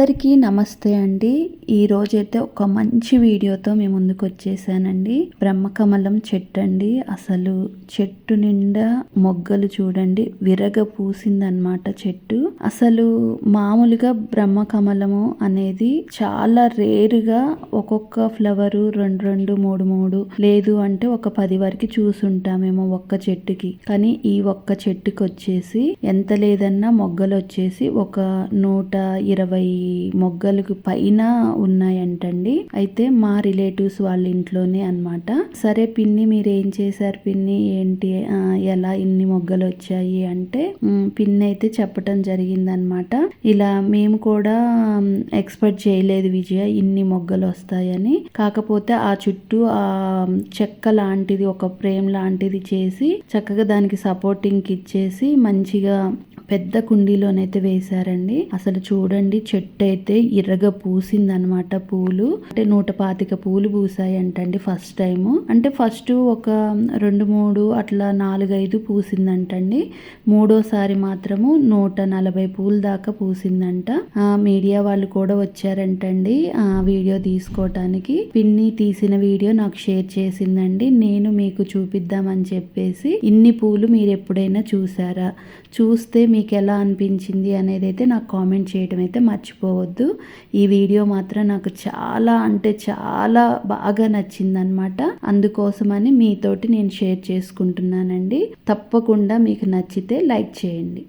అందరికీ నమస్తే అండి. ఈ రోజైతే ఒక మంచి వీడియోతో మేము ముందుకు వచ్చేసానండి బ్రహ్మకమలం చెట్టు అండి అసలు చెట్టు నిండా మొగ్గలు చూడండి. విరగ పూసిందనమాట చెట్టు. అసలు మామూలుగా బ్రహ్మకమలము అనేది చాలా రేరుగా ఒక్కొక్క ఫ్లవరు రెండు రెండు మూడు మూడు లేదు అంటే ఒక పది వరకు చూసుంటామేమో ఒక్క చెట్టుకి. కానీ ఈ ఒక్క చెట్టుకి వచ్చేసి ఎంత లేదన్నా మొగ్గలు వచ్చేసి ఒక నూట ఇరవై మొగ్గలకు పైన ఉన్నాయంటండి. అయితే మా రిలేటివ్స్ వాళ్ళ ఇంట్లోనే అనమాట సరే పిన్ని మీరు ఏం చేశారు పిన్ని? ఏంటి? ఎలా ఇన్ని మొగ్గలు వచ్చాయి అంటే పిన్ని అయితే చెప్పటం జరిగిందనమాట ఇలా మేము కూడా ఎక్స్పెక్ట్ చేయలేదు విజయ ఇన్ని మొగ్గలు వస్తాయని. కాకపోతే ఆ చుట్టూ ఆ చెక్క లాంటిది ఒక ఫ్రేమ్ లాంటిది చేసి చక్కగా దానికి సపోర్టింగ్ ఇచ్చేసి మంచిగా పెద్ద కుండీలోనైతే వేశారండి. అసలు చూడండి చెట్టు అయితే ఇరగ పూసిందనమాట పూలు. అంటే నూట పాతిక పూలు పూసాయి అంటండి ఫస్ట్ టైం అంటే ఫస్ట్ ఒక రెండు మూడు అట్లా నాలుగైదు పూసిందంటండి. మూడోసారి మాత్రము నూట నలభై పూలు దాకా పూసిందంట. మీడియా వాళ్ళు కూడా వచ్చారంటండి ఆ వీడియో తీసుకోవటానికి పిన్ని తీసిన వీడియో నాకు షేర్ చేసిందండి. నేను మీకు చూపిద్దామని చెప్పేసి ఇన్ని పూలు మీరు ఎప్పుడైనా చూసారా? చూస్తే మీ మీకు ఎలా అనిపించింది అనేది అయితే నాకు కామెంట్ చేయడం అయితే మర్చిపోవద్దు. ఈ వీడియో మాత్రం నాకు చాలా అంటే చాలా బాగా నచ్చిందనమాట అందుకోసమని మీతోటి నేను షేర్ చేసుకుంటున్నానండి. తప్పకుండా మీకు నచ్చితే లైక్ చేయండి.